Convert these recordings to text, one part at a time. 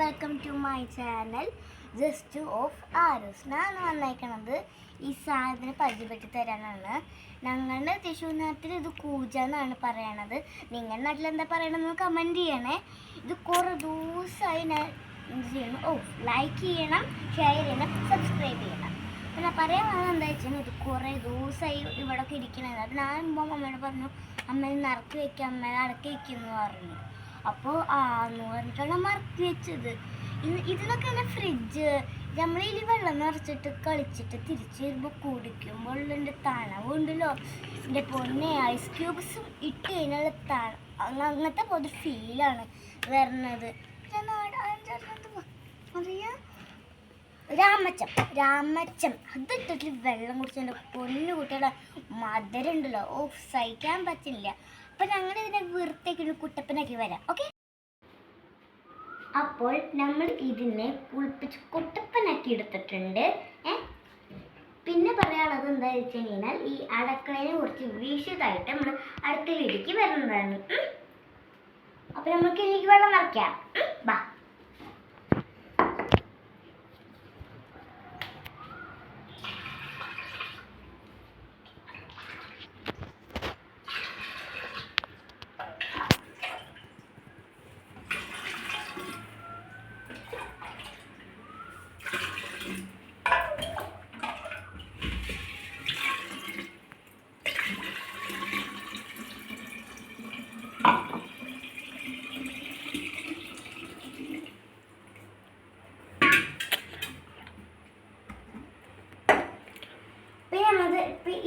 Welcome to my channel just of Aarus ഞാൻ വന്നേക്കണത് ഈ സാധനം പരിചയപ്പെട്ട് തരാനാണ്. ഞങ്ങളുടെ തൃശ്ശൂർ നാട്ടിൽ ഇത് കൂജ എന്നാണ് പറയണത്. നിങ്ങളുടെ നാട്ടിൽ എന്താ പറയണമെന്ന് കമന്റ് ചെയ്യണേ. ഇത് കുറേ ദിവസമായി ഞാൻ എന്ത് ചെയ്യണം ഓ ലൈക്ക് ചെയ്യണം ഷെയർ ചെയ്യണം സബ്സ്ക്രൈബ് ചെയ്യണം. പിന്നെ പറയാൻ വന്നത് എന്താ വെച്ചാൽ ഇത് കുറേ ദിവസമായി ഇവിടെ ഒക്കെ ഇരിക്കണത്. അപ്പം ഞാൻ മുമ്പ് അമ്മയോട് പറഞ്ഞു അമ്മ നിറക്കി വയ്ക്കുക അമ്മ അടക്കി വയ്ക്കുന്നു പറഞ്ഞു. അപ്പോൾ ആ എന്ന് പറഞ്ഞിട്ടാണ് മറക്കി വെച്ചത്. ഇതിനൊക്കെ തന്നെ ഫ്രിഡ്ജ് നമ്മൾ വെള്ളം നിറച്ചിട്ട് കളിച്ചിട്ട് തിരിച്ചു വരുമ്പോൾ കുടിക്കുമ്പോൾ എന്റെ തണവുണ്ടല്ലോ എന്റെ പൊന്നെ ഐസ് ക്യൂബ്സ് ഇട്ട് കഴിഞ്ഞാൽ തണ അങ്ങ- അങ്ങനത്തെ പോലെ ഫീലാണ് വരണത്. അറിയാം രാമച്ചം രാമച്ചം. അതിട്ടിട്ട് വെള്ളം കുടിച്ച് എന്റെ പൊന്നു കുട്ടികളെ മധുരം ഉണ്ടല്ലോ. ഓ സഹിക്കാൻ പറ്റില്ല. അപ്പൊ ഞങ്ങൾ ഇതിനെ വൃത്തിയാക്കി കുട്ടപ്പനാക്കി വരാം ഓക്കെ അപ്പോൾ നമ്മൾ ഇതിനെ കുളിപ്പിച്ച് കുട്ടപ്പനാക്കി എടുത്തിട്ടുണ്ട് പിന്നെ പറയാനുള്ളത് എന്താ വെച്ച് കഴിഞ്ഞാൽ ഈ അടക്കളയെ കുറിച്ച് വീശിയതായിട്ട് നമ്മൾ അടുക്കളയിലേക്ക് വരുന്നതാണ്. അപ്പൊ നമുക്ക് എനിക്ക് വെള്ളം നിറയ്ക്കാം. ബാ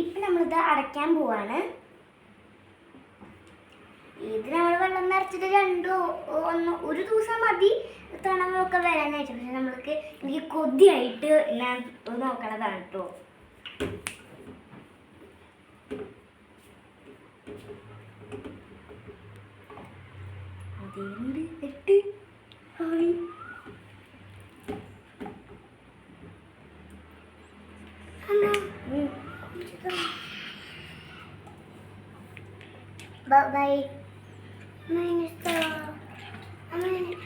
ഇപ്പൊ നമ്മളത് അടയ്ക്കാൻ പോവാണ്. ഇത് നമ്മൾ വെള്ളം നിറച്ചിട്ട് രണ്ടോ ഒന്ന് ഒരു ദിവസം മതി തണവൊക്കെ വരാനായിട്ട്. പക്ഷെ നമ്മൾക്ക് എനിക്ക് കൊതിയായിട്ട് ഞാൻ നോക്കണതാണ് കേട്ടോ അതേണ്ട് എട്ട്. ആയി. ബൈ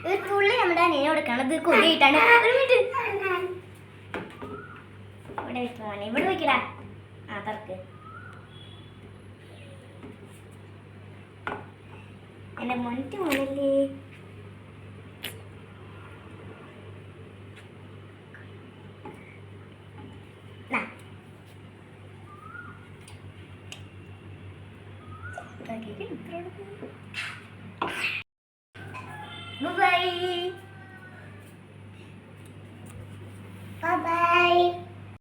ഒരു തുള്ളി നമ്മുടെ അനിയനെ കൊടുക്കണം. ഇത് കൊതിയിട്ടാണ് ഒരു മിനിറ്റ്. ഇവിടെ വെക്ക് മോനെ. ഇവിടെ വെക്കടാ ആ തർക്ക് എന്റെ മൊന്റെ മോനല്ലേ Bye.